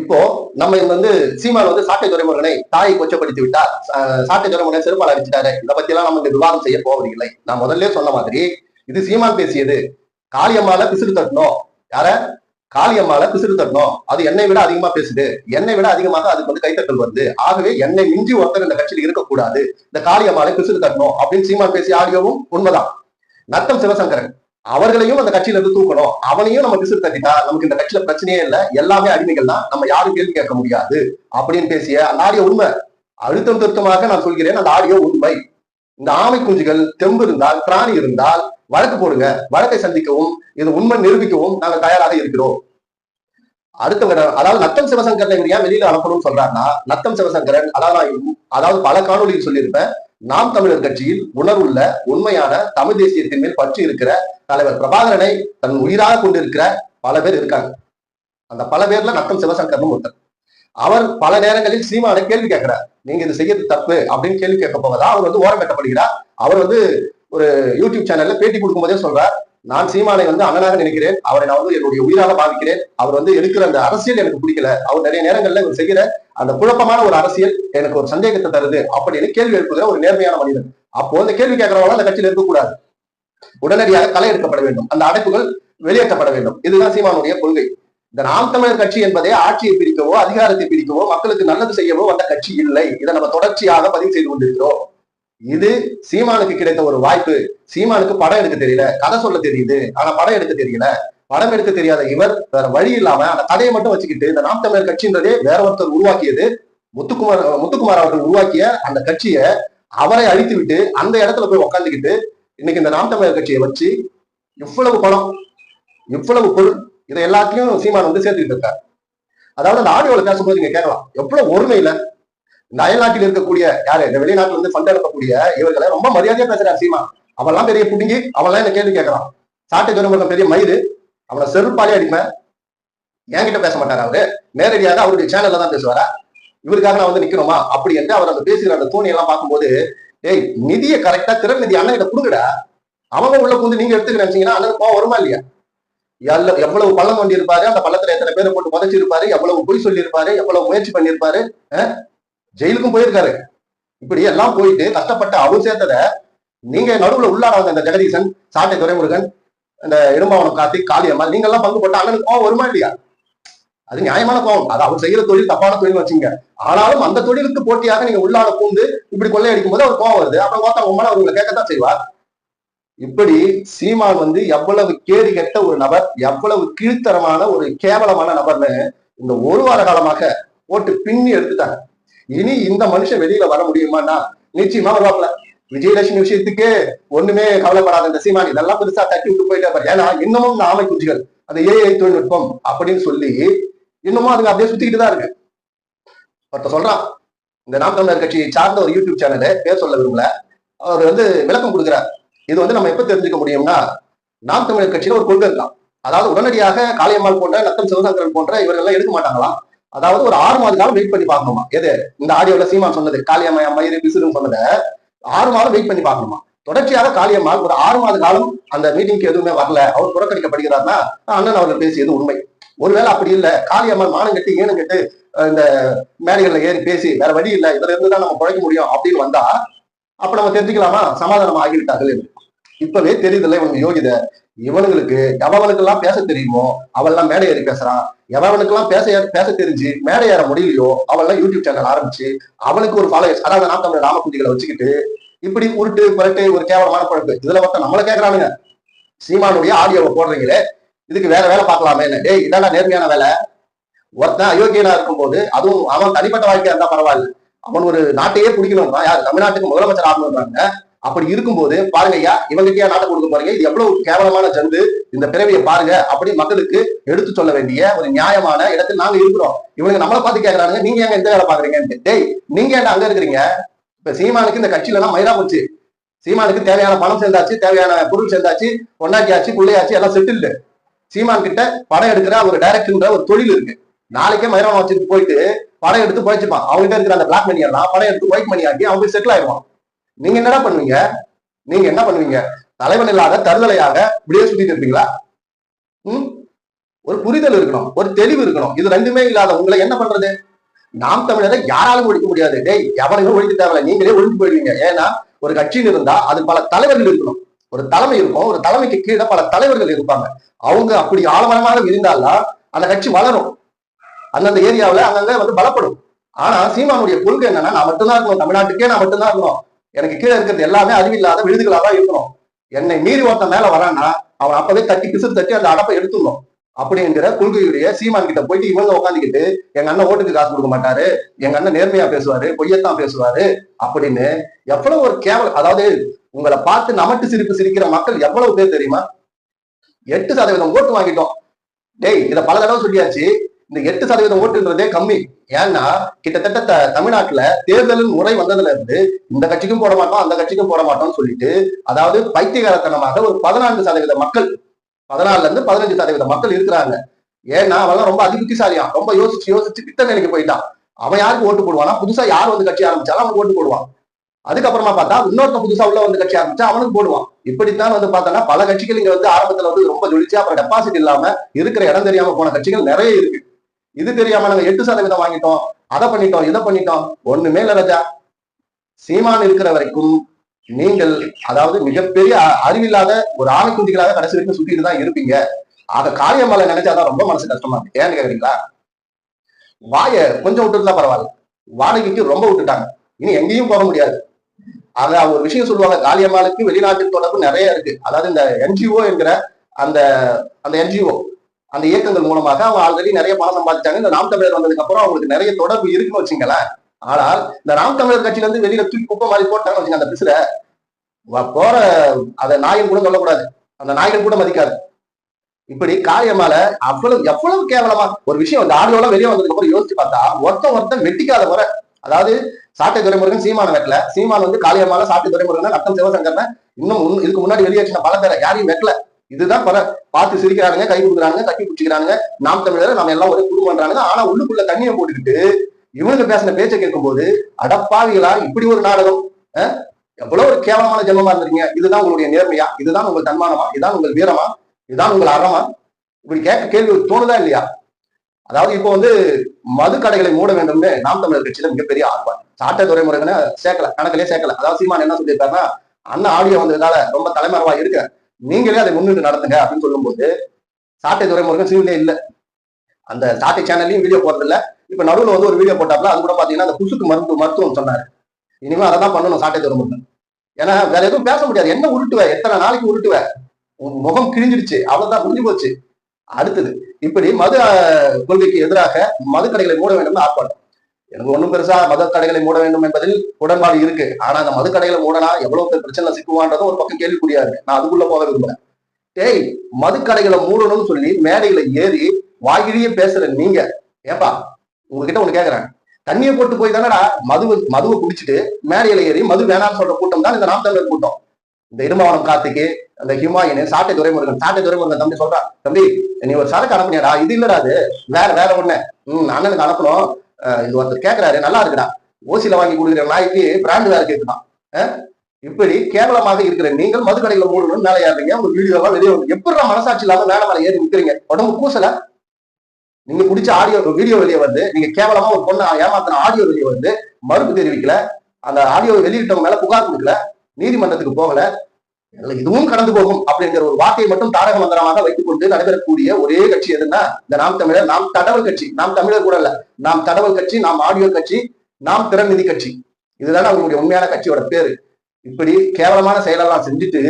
இப்போ நம்ம வந்து சீமான் வந்து சாட்டை துறைமுருகனை தாயை கொச்சப்படுத்தி விட்டார். சாட்டை துறைமுகனை செருப்பால் அடிச்சிட்டாரு. இதை பத்தி எல்லாம் நம்ம இந்த விவாதம் செய்ய போவதில்லை. நான் முதல்ல சொன்ன மாதிரி இது சீமான் பேசியது. காளியம்மால பிசுறு தட்டணும். யார? காளியம்மால பிசுறு தட்டணும். அது என்னை விட அதிகமா பேசுது. என்னை விட அதிகமாக அதுக்கு வந்து கைத்தட்டல் வருது. ஆகவே என்னை மிஞ்சி ஒருத்தர் இந்த கட்சியில் இருக்கக்கூடாது. இந்த காளியம்மால பிசுறு தட்டணும் அப்படின்னு சீமான் பேசிய ஆடியோவும் உண்மைதான். நத்தம் சிவசங்கரன். அவர்களையும் அந்த கட்சியில இருந்து தூக்கணும். அவனையும் நம்ம பிசுறு தட்டிட்டா நமக்கு இந்த கட்சியில பிரச்சனையே இல்லை. எல்லாமே அடிமைகள் தான். நம்ம யாரும் கேள்வி கேட்க முடியாது அப்படின்னு பேசிய அந்த ஆடியோ உண்மை. அழுத்தம் திருத்தமாக நான் சொல்கிறேன். அந்த ஆடியோ உண்மை. இந்த ஆமை குஞ்சுகள் தெம்பு இருந்தால் பிராணி இருந்தால் வழக்கு போடுங்க. வழக்கை சந்திக்கவும் இது உண்மை நிரூபிக்கவும் நாங்கள் தயாராக இருக்கிறோம். அடுத்தவங்க அதாவது நத்தம் சிவசங்கரன் ஏன் வெளியில அனுப்பணும்னு சொல்றாருன்னா நத்தம் சிவசங்கரன் அதாவது அதாவது பல காணொலியில் சொல்லியிருப்பேன். நாம் தமிழர் கட்சியில் உணர்வுள்ள உண்மையான தமிழ் தேசியத்தின் மேல் பற்று இருக்கிற தலைவர் பிரபாகரனை தன் உயிராக கொண்டிருக்கிற பல பேர் இருக்காங்க. அந்த பல பேர்ல நத்தம் சிவசங்கர்னு ஒருத்தர். அவர் பல நேரங்களில் சீமானை கேள்வி கேட்கிறார். நீங்க இது செய்யறது தப்பு அப்படின்னு கேள்வி கேட்க போவதா? அவர் வந்து ஓரம் கட்டப்படுகிறார். அவர் வந்து ஒரு யூடியூப் சேனல்ல பேட்டி கொடுக்கும்போதே சொல்றார். நான் சீமானை வந்து அண்ணனாக நினைக்கிறேன். அவரை நான் வந்து என்னுடைய உயிராக பாவிக்கிறேன். அவர் வந்து எடுக்கிற அந்த அரசியல் எனக்கு பிடிக்கல. அவர் நிறைய நேரங்கள்ல இவர் செய்கிற அந்த குழப்பமான ஒரு அரசியல் எனக்கு ஒரு சந்தேகத்தை தருது அப்படின்னு கேள்வி எழுப்புகிற ஒரு நேர்மையான மனிதன். அப்போ அந்த கேள்வி கேட்கிறவங்க அந்த கட்சியில் இருக்கக்கூடாது. உடனடியாக களை எடுக்கப்பட வேண்டும். அந்த அடைப்புகள் வெளியேற்றப்பட வேண்டும். இதுதான் சீமானுடைய கொள்கை. இந்த நாம் தமிழர் கட்சி என்பதே ஆட்சியை பிரிக்கவோ அதிகாரத்தை பிரிக்கவோ மக்களுக்கு நல்லது செய்யவோ வந்த கட்சி இல்லை. இதை நம்ம தொடர்ச்சியாக பதிவு செய்து கொண்டிருக்கிறோம். இது சீமானுக்கு கிடைத்த ஒரு வாய்ப்பு. சீமானுக்கு படம் எடுக்க தெரியல கதை சொல்ல தெரியுது. ஆனா படம் எடுக்க தெரியல. படம் எடுக்க தெரியாத இவர் வேற வழி இல்லாம அந்த கதையை மட்டும் வச்சுக்கிட்டு இந்த நாம் தமிழர் கட்சின்றதே வேற ஒருத்தர் உருவாக்கியது. முத்துக்குமார் முத்துக்குமார் அவர்கள் உருவாக்கிய அந்த கட்சியை அவரை அழித்து விட்டு அந்த இடத்துல போய் உக்காந்துக்கிட்டு இன்னைக்கு இந்த நாம் தமிழர் கட்சியை வச்சு இவ்வளவு பணம் இவ்வளவு பொருள் இதை எல்லாத்தையும் சீமான் வந்து சேர்த்துக்கிட்டு இருக்கார். அதாவது அந்த ஆடியோல பேசும்போது நீங்க கேட்கலாம் எவ்வளவு ஒருமையில இல்லை. அயல்நாட்டில் இருக்கக்கூடிய யாரு? இந்த வெளிநாட்டுல இருந்து ஃபண்ட் அனுப்பக்கூடிய இவர்களை ரொம்ப மரியாதையா பேசுறாரு சீமா. அவெல்லாம் பெரிய புடுங்கி அவெல்லாம் என்ன கேள்வி கேட்கறான். சாட்டை துறைமுகம் பெரிய மயிறு அவனை செருப்பாலே அடிமை என்கிட்ட பேச மாட்டாரு அவரு? நேரடியாக அவருடைய சேனல்ல தான் பேசுவாரா? இவருக்காக நான் வந்து நிக்கணுமா? அப்படி என்று அவர் அந்த பேசுகிற அந்த தோணி எல்லாம் பார்க்கும்போது ஏய் நிதியை கரெக்டா திறன் நிதி அண்ணன் கிட்ட கொடுங்கடா. அவங்க உள்ள புந்து நீங்க எடுத்துக்க நினைச்சீங்கன்னா அண்ணன் கோவம் வருமா இல்லையா? எல்லாம் எவ்வளவு பள்ளம் வண்டி இருப்பாரு அந்த பள்ளத்துல எத்தனை பேரை போட்டு புதைச்சிருப்பாரு? எவ்வளவு பொய் சொல்லியிருப்பாரு? எவ்வளவு முயற்சி பண்ணியிருப்பாரு? ஜெயிலுக்கும் போயிருக்காரு. இப்படி எல்லாம் போயிட்டு கஷ்டப்பட்டு அவர் சேர்த்தத நீங்க நடுவுல உள்ளாடாத இந்த ஜெகதீசன் சாட்டை துரைமுருகன் இந்த இடும்பாவனம் கார்த்திக் காளியம்மாள் நீங்க எல்லாம் பங்கு போட்டு அண்ணனுக்கு கோவம் வருமா இல்லையா? அது நியாயமான கோவம். அது அவர் செய்யற தொழில் தப்பான தொழில் வச்சுங்க. ஆனாலும் அந்த தொழிலுக்கு போட்டியாக நீங்க உள்ளாட பூந்து இப்படி கொள்ளையடிக்கும் போது அவர் கோவம் வருது. அப்புறம் பார்த்தா உங்க மேல அவங்களை கேட்கத்தான் செய்வார். இப்படி சீமான் வந்து எவ்வளவு கேடு கெட்ட ஒரு நபர் எவ்வளவு கீழ்த்தரமான ஒரு கேவலமான நபர்னு இந்த ஒரு வார காலமாக போட்டு பின்னி எடுத்துட்டாங்க. இனி இந்த மனுஷன் வெளியில வர முடியுமான்னா நிச்சயமா வருவாப்ல விஜயலட்சுமி விஷயத்துக்கு ஒண்ணுமே கவலைப்படாத இந்த சீமான் இதெல்லாம் பெருசா தட்டி விட்டு போயிட்டே இருப்பாரு. ஏன்னா இன்னமும் இந்த ஆமை குஞ்சுகள் அந்த ஏஐ தொழில்நுட்பம் அப்படின்னு சொல்லி இன்னமும் அதுங்க அப்படியே சுத்திக்கிட்டு தான் இருக்கு. ஒருத்த சொல்றான் இந்த நாம் தமிழர் கட்சியை சார்ந்த ஒரு யூடியூப் சேனலு பேர் சொல்ல விரும்பல. அவர் வந்து விளக்கம் கொடுக்குறார். இது வந்து நம்ம எப்ப தெரிஞ்சுக்க முடியும்னா நாம் தமிழர் கட்சியில ஒரு கொள்கை இருக்கலாம் அதாவது உடனடியாக காளியம்மாள் போன்ற நத்தம் சிவசங்கரன் போன்ற இவர்கள் எல்லாம் எடுக்க மாட்டாங்களாம். அதாவது ஒரு ஆறு மாத காலம் வெயிட் பண்ணி பார்க்கணுமா? எது? இந்த ஆடியோல சீமா சொன்னது காளியம்மையா மயிறு பிசுறுன்னு சொன்னதை. ஆறு மாதம் வெயிட் பண்ணி பார்க்கணுமா? தொடர்ச்சியாக காளியம்மாள் ஒரு ஆறு மாத காலம் அந்த மீட்டிங்க்கு எதுவுமே வரல. அவர் புறக்கணிக்கப்படுகிறார்னா அண்ணன் அவர்கள் பேசியது உண்மை. ஒருவேளை அப்படி இல்ல காளியம்மாள் மானம் கட்டி ஏனும் கட்டு இந்த மேடைகள்ல ஏறி பேசி வேற வழி இல்ல இதுல இருந்து தான் நம்ம குறைக்க முடியும் அப்படின்னு வந்தா அப்ப நம்ம தெரிஞ்சுக்கலாமா? சமாதானம் ஆகிவிட்டார்கள் என்று. இப்பவே தெரியுதுல்ல இவங்க யோகித இவனுங்களுக்கு எவனுக்கெல்லாம் பேச தெரியுமோ அவெல்லாம் மேடை ஏறி பேசுறான். எவனுக்கெல்லாம் பேச பேச தெரிஞ்சு மேடை ஏற முடியலையோ அவெல்லாம் யூடியூப் சேனல் ஆரம்பிச்சு அவனுக்கு ஒரு ஃபாலோயர்ஸ் அதாவது நாம் தமிழ் ராமகுஞ்சிகளை வச்சுக்கிட்டு இப்படி உருட்டு புரட்டு ஒரு கேவலமான பழப்பு இதுல ஒருத்தன் நம்மள கேக்குறானுங்க. சீமானுடைய ஆடியோவை போடுறீங்களே இதுக்கு வேற வேலை பார்க்கலாமே என்ன? டேய் இதான நேர்மையான வேலை. ஒருத்தன் அயோக்கியனா இருக்கும்போது அதுவும் அவன் தனிப்பட்ட வாழ்க்கையா இருந்தா பரவாயில்ல. அவன் ஒரு நாட்டையே பிடிக்கணும் யார்? தமிழ்நாட்டுக்கு முதலமைச்சர் ஆகணும்ன்றாங்க. அப்படி இருக்கும்போது பாருங்க ஐயா இவங்ககிட்டயா நாட்டை கொடுக்க பாருங்க. இது எவ்வளவு கேவலமான ஜந்து. இந்த பிறவியை பாருங்க. அப்படி மக்களுக்கு எடுத்து சொல்ல வேண்டிய ஒரு நியாயமான இடத்தில் நாங்க இருக்கிறோம். இவனுக்கு நம்மளை பார்த்து கேட்கறாங்க நீங்க எங்க எந்த வேலை பாக்குறீங்க டேய் நீங்க என்ன அங்க இருக்கிறீங்க? இப்ப சீமானுக்கு இந்த கட்சியில எல்லாம் மயிரா போச்சு. சீமானுக்கு தேவையான பணம் சேர்ந்தாச்சு தேவையான பொருள் சேர்ந்தாச்சு ஒன்னாக்கியாச்சு பிள்ளையாச்சு எல்லாம் செட்டில் சீமான் கிட்ட படம் எடுக்கிற ஒரு டைரக்டர்ன்ற ஒரு தொழில் இருக்கு. நாளைக்கே மயிரவன் வச்சுட்டு போயிட்டு படம் எடுத்து போயிச்சுப்பான் அவங்ககிட்ட இருக்கிற அந்த பிளாக் மணி எல்லாம் படம் எடுத்து ஒயிட் மணி ஆக்கி அவங்க செட்டில் ஆயிடுவான். நீங்க என்னடா பண்ணுவீங்க? நீங்க என்ன பண்ணுவீங்க? தலைவன் இல்லாத தருதலையாக இப்படியே சுத்திட்டு இருப்பீங்களா? ம்? ஒரு புரிதல் இருக்கணும் ஒரு தெளிவு இருக்கணும். இது ரெண்டுமே இல்லாத உங்களை என்ன பண்றது? நாம் தமிழரை யாராலும் ஒழிக்க முடியாது. டேய் எவனையும் ஒழிக்க தேவையில்ல. நீங்களே ஒழிஞ்சு போயிடுவீங்க. ஏன்னா ஒரு கட்சின்னு இருந்தா அது பல தலைவர்கள் இருக்கணும். ஒரு தலைமை இருக்கும் ஒரு தலைமைக்கு கீழே பல தலைவர்கள் இருப்பாங்க. அவங்க அப்படி ஆழமரமாக இருந்தால்தான் அந்த கட்சி வளரும். அந்தந்த ஏரியாவில் அங்கங்க வந்து பலப்படும். ஆனா சீமானுடைய கொள்கை என்னன்னா நான் மட்டும்தான் இருக்கணும். தமிழ்நாட்டுக்கே நான் மட்டும்தான் இருக்கணும். எனக்கு கீழே இருக்கிறது எல்லாமே அறிவில்லாத விழுதுகளாக தான் இருக்கணும். என்னை மீறி ஒருத்தன் மேல வரான்னா அவன் அப்பவே தட்டி பிசுறு தட்டி அந்த அடப்பை எடுத்துடணும். அப்படிங்கிற கொள்கையுடைய சீமான் கிட்ட போயிட்டு இவங்க உட்காந்துக்கிட்டு எங்க அண்ணன் ஓட்டுக்கு காசு கொடுக்க மாட்டாரு. எங்க அண்ணன் நேர்மையா பேசுவாரு பொய்யத்தான் பேசுவாரு. அப்படின்னு எவ்வளவு ஒரு கேவல் அதாவது உங்களை பார்த்து நமட்டு சிரிப்பு சிரிக்கிற மக்கள் எவ்வளவு பேர் தெரியுமா? எட்டு சதவீதம் ஓட்டு வாங்கிட்டோம். டேய் இதை பல தடவை சொல்லியாச்சு. இந்த எட்டு சதவீதம் ஓட்டுன்றதே கம்மி. ஏன்னா கிட்டத்தட்ட த- தமிழ்நாட்டுல தேர்தல் முறை வந்ததுல இருந்து இந்த கட்சிக்கும் போட மாட்டோம் அந்த கட்சிக்கும் போட மாட்டோம்னு சொல்லிட்டு அதாவது பைத்தியகாரத்தனமாக ஒரு பதினான்கு சதவீத மக்கள் பதினாலுல இருந்து பதினஞ்சு சதவீத மக்கள் இருக்கிறாங்க. ஏன்னா அவன் ரொம்ப அதிபுத்திசாலியான் ரொம்ப யோசிச்சு யோசிச்சு திட்ட நிலைக்கு போயிட்டான். அவன் யாருக்கு ஓட்டு போடுவானா? புதுசா யார் வந்து கட்சி ஆரம்பிச்சாலும் அவன் ஓட்டு போடுவான். அதுக்கப்புறமா பார்த்தா இன்னொருத்தன் புதுசா உள்ள வந்து கட்சி ஆரம்பிச்சா அவனுக்கு போடுவான். இப்படித்தான் வந்து பார்த்தோன்னா பல கட்சிகள் இங்க வந்து ஆரம்பத்துல வந்து ரொம்ப ஜொலிச்சு அப்புறம் டெபாசிட் இல்லாம இருக்கிற இடம் தெரியாம போன கட்சிகள் நிறைய இருக்கு. இது தெரியாம நாங்க எட்டு சதவீதம் வாங்கிட்டோம் அதை பண்ணிட்டோம் இதை பண்ணிட்டோம். ஒண்ணுமே இல்ல ராஜா. சீமான் இருக்கிற வரைக்கும் நீங்கள் அதாவது மிகப்பெரிய அ- அறிவில்லாத ஒரு ஆணை குந்திகளாக கடைசி வரைக்கும் சுத்திட்டு தான் இருப்பீங்க. அத காளியம்மாளை நினைச்சாதான் ரொம்ப மனசு கஷ்டமா இருக்கு. ஏன்னு கேக்குறீங்களா? வாய கொஞ்சம் விட்டுருந்தா பரவாயில்ல. வாடகைக்கு ரொம்ப விட்டுட்டாங்க. இனி எங்கேயும் போக முடியாது. அத ஒரு விஷயம் சொல்லுவாங்க காளியம்மாளுக்கு வெளிநாட்டு தொடர்பு நிறைய இருக்கு. அதாவது இந்த என்ஜிஓ என்கிற அந்த அந்த என்ஜிஓ அந்த இயக்கங்கள் மூலமாக அவங்க ஆல்ரெடி நிறைய பணம் சம்பாதிச்சாங்க. இந்த நாம் தமிழர் வந்ததுக்கு அப்புறம் அவங்களுக்கு நிறைய தொடர்பு இருக்குன்னு வச்சுங்களேன் ஆனால் இந்த நாம் தமிழர் கட்சியில இருந்து வெளியில தூக்கி குப்பை மாதிரி போட்டாங்க வச்சுங்க அந்த பிசுல போற அத நாயன் கூட சொல்லக்கூடாது. அந்த நாயகன் கூட மதிக்காது. இப்படி காரியமால அவ்வளவு எவ்வளவு கேவலமா ஒரு விஷயம் இந்த ஆடியோல வெளியே வந்ததுக்கு அப்புறம் யோசிச்சு பார்த்தா ஒருத்தன் ஒருத்தன் வெட்டிக்காத முறை. அதாவது சாட்டை துறைமுருகன் சீமான வெட்டல. சீமான் வந்து காளியம்மால சாட்டை துறைமுருகன் ரத்தம் சிவசங்கர்ன இன்னும் முன்- இதுக்கு முன்னாடி வெளியேற்றின பல பேரை யாரையும் வெட்டல. இதுதான் பல பார்த்து சிரிக்கிறாங்க கை கொடுக்குறாங்க தட்டி பிடிச்சிக்கிறாங்க நாம் தமிழர் நம்ம எல்லாம் ஒரே குடும்பம்ன்றாங்க ஆனா உள்ளுக்குள்ள தண்ணியை போட்டுக்கிட்டு இவனுக்கு பேசின பேச்சை கேட்கும்போது அடப்பாவிகளா இப்படி ஒரு நாடகம் எவ்வளவு ஒரு கேவலமான ஜென்மமா இருந்திருக்கீங்க. இதுதான் உங்களுடைய நேர்மையா? இதுதான் உங்கள் தன்மானமா? இதுதான் உங்கள் வீரமா? இதுதான் உங்கள் அறமா? இப்படி கேட்க கேள்வி தோணுதா இல்லையா? அதாவது இப்போ வந்து மது கடைகளை மூட வேண்டும்னு நாம் தமிழர் கட்சியில மிகப்பெரிய ஆர்ப்பாட்டம். சாட்டை துறைமுறைகளை சேர்க்கல கணக்கிலே சேர்க்கல. அதாவது சீமான் என்ன சொல்லியிருக்காருன்னா அண்ணன் ஆடியோ வந்ததுனால ரொம்ப தலைமறைவா இருக்க நீங்களே அதை முன்னிட்டு நடத்துங்க அப்படின்னு சொல்லும்போது சாட்டை துறைமுருகன் சிவிலே இல்லை. அந்த சாட்டை சேனல்லையும் வீடியோ போடுறது இப்ப நடுவில் வந்து ஒரு வீடியோ போட்டாப்ல அது கூட பாத்தீங்கன்னா அந்த குசுக்கு மருந்து மருத்துவம் சொன்னாரு. இனிமே அதை தான் பண்ணணும் சாட்டை துறைமுருகன். ஏன்னா வேற எதுவும் பேச முடியாது. என்ன உருட்டுவ? எத்தனை நாளைக்கு உருட்டுவ? உன் முகம் கிழிஞ்சிடுச்சு. அவ்வளவுதான் முடிஞ்சு போச்சு. அடுத்தது இப்படி மது கொள்கைக்கு எதிராக மது கடைகளை மூட வேண்டும் ஆர்ப்பாட்டம். எனக்கு ஒண்ணும் பெருசா மது கடைகளை மூட வேண்டும் என்பதில் உடன்பாடு இருக்கு. ஆனா அந்த மது கடைகளை மூடனா எவ்வளவு பேர் பிரச்சனை சிக்குவான்றதும் ஒரு பக்கம் கேள்விக்குறியா இருக்கு நான் அதுக்குள்ள போக விரும்புறேன். டேய் மது கடைகளை மூடணும்னு சொல்லி மேடையில ஏறி வாயிலேயே பேசுற நீங்க ஏப்பா உங்ககிட்ட ஒண்ணு கேக்குறேன். தண்ணியை போட்டு போய் தானடா மது மதுவை குடிச்சிட்டு மேடையில ஏறி மது வேணாம்னு சொல்ற கூட்டம் தான் இந்த நாம் தமிழர் கூட்டம். இந்த இருமாவனம் காத்துக்கு அந்த ஹிமாயின் சாட்டை துறைமுருகன் சாட்டை துறைமுருகன் தம்பி சொல்றான் தம்பி நீ ஒரு சரக்கு அனுப்புனியாடா? இது இல்லடா அது. வேற வேற ஒண்ணு. ம் அண்ணனுக்கு அனுப்பணும். இது ஒருத்தர் கேட்கிறாரு நல்லா இருக்குடா. ஓசியில வாங்கி கொடுக்குற நாய்க்கு பிராண்ட் வேற கேட்குதான் இப்படி கேவலமாக இருக்கிற நீங்கள் மது கடைகளை மூடணும்னு மேலே ஏறுறீங்க. உங்க வீடியோவா வெளியே வந்து எப்படி மனசாட்சி இல்லாம மேல மேல ஏறி நிக்கிறீங்க? உடம்பு கூசல? நீங்க பிடிச்ச ஆடியோ வீடியோ வெளியே வந்து நீங்க கேவலமா ஒரு பொண்ணை ஏமாத்தின ஆடியோ வெளியே வந்து மறுப்பு தெரிவிக்கல. அந்த ஆடியோ வெளியிட்டவங்க மேல புகார் கொடுக்கல. நீதிமன்றத்துக்கு போகல. இதுவும் கடந்து போகும் அப்படிங்கிற ஒரு வார்த்தையை மட்டும் தாரக மந்திரமாக வைத்துக் கொண்டு நடைபெறக்கூடிய ஒரே கட்சி எதுன்னா இந்த நாம் தமிழர் நாம் தடவல் கட்சி. நாம் தமிழர் கூட இல்ல. நாம் தடவல் கட்சி நாம் ஆடியோ கட்சி நாம் திறநிதி கட்சி. இதுதான் அவங்களுடைய உண்மையான கட்சியோட பேரு. இப்படி கேவலமான செயலெல்லாம் செஞ்சுட்டு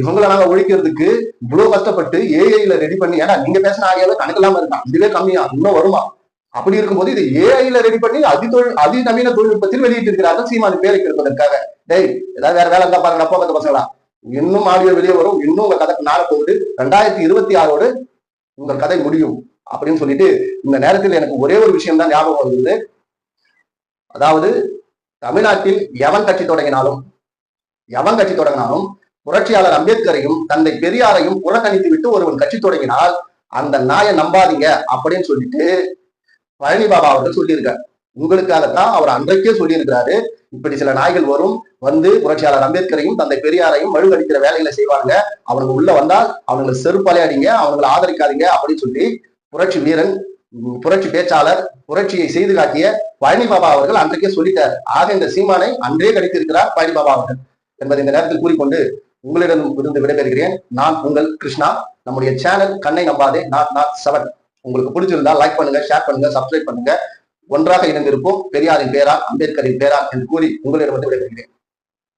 இவங்களை நாங்க ஒழிக்கிறதுக்கு இவ்வளவு கஷ்டப்பட்டு ஏஐல ரெடி பண்ணி ஏன்னா நீங்க பேசின ஆகியால கணக்கு இல்லாம இருக்கான் இதுவே கம்மியா இன்னும் வருமா? அப்படி இருக்கும்போது இது ஏஐல ரெடி பண்ணி அதி தொழில் அதிநவீன தொழில்நுட்பத்தில் வெளியிட்டு இருக்கிறார்கள் சீமான் பேருக்கு இருப்பதற்காக டேய் ஏதாவது வேற வேலை இருந்தா பாருங்க அப்பா பத்த பசங்களா? இன்னும் ஆடியோ வெளியே வரும். இன்னும் உங்க கதைக்கு நாள போகுது. ரெண்டாயிரத்தி இருபத்தி ஆறோடு உங்கள் கதை முடியும் அப்படின்னு சொல்லிட்டு இந்த நேரத்தில் எனக்கு ஒரே ஒரு விஷயம் தான் ஞாபகம் வந்தது அதாவது தமிழ்நாட்டில் எவன் கட்சி தொடங்கினாலும் எவன் கட்சி தொடங்கினாலும் புரட்சியாளர் அம்பேத்கரையும் தந்தை பெரியாரையும் புறக்கணித்து விட்டு ஒருவன் கட்சி தொடங்கினால் அந்த நாயை நம்பாதீங்க அப்படின்னு சொல்லிட்டு பழனி பாபா அவர்கள் சொல்லியிருக்கார். உங்களுக்காகத்தான் அவர் அன்றைக்கே சொல்லியிருக்கிறாரு. இப்படி சில நாய்கள் வரும் வந்து புரட்சியாளர் அம்பேத்கரையும் தந்தை பெரியாரையும் மழுங்கடிக்கிற வேலைகளை செய்வாங்க. அவனுங்க உள்ள வந்தால் அவனுங்களை செருப்பாலே அடிங்க அவங்களை ஆதரிக்காதீங்க அப்படின்னு சொல்லி புரட்சி வீரன் புரட்சி பேச்சாளர் புரட்சியை செய்து காட்டிய பழனி பாபா அவர்கள் அன்றைக்கே சொல்லிட்டார். ஆக இந்த சீமானை அன்றே கடித்திருக்கிறார் பழனி பாபா அவர்கள் என்பதை இந்த நேரத்தில் கூறிக்கொண்டு உங்களிடம் இருந்து விடைபெறுகிறேன். நான் உங்கள் கிருஷ்ணா. நம்முடைய சேனல் கண்ணை நம்பாதே. Nought nought seven. உங்களுக்கு பிடிச்சிருந்தா லைக் பண்ணுங்க ஷேர் பண்ணுங்க சப்ஸ்கிரைப் பண்ணுங்க. ஒன்றாக இணைந்திருப்போம். பெரியாரின் பேரா அம்பேத்கரின் பேரா என்று கூறி உங்களிடம் வந்து விடைபெறுகிறேன்.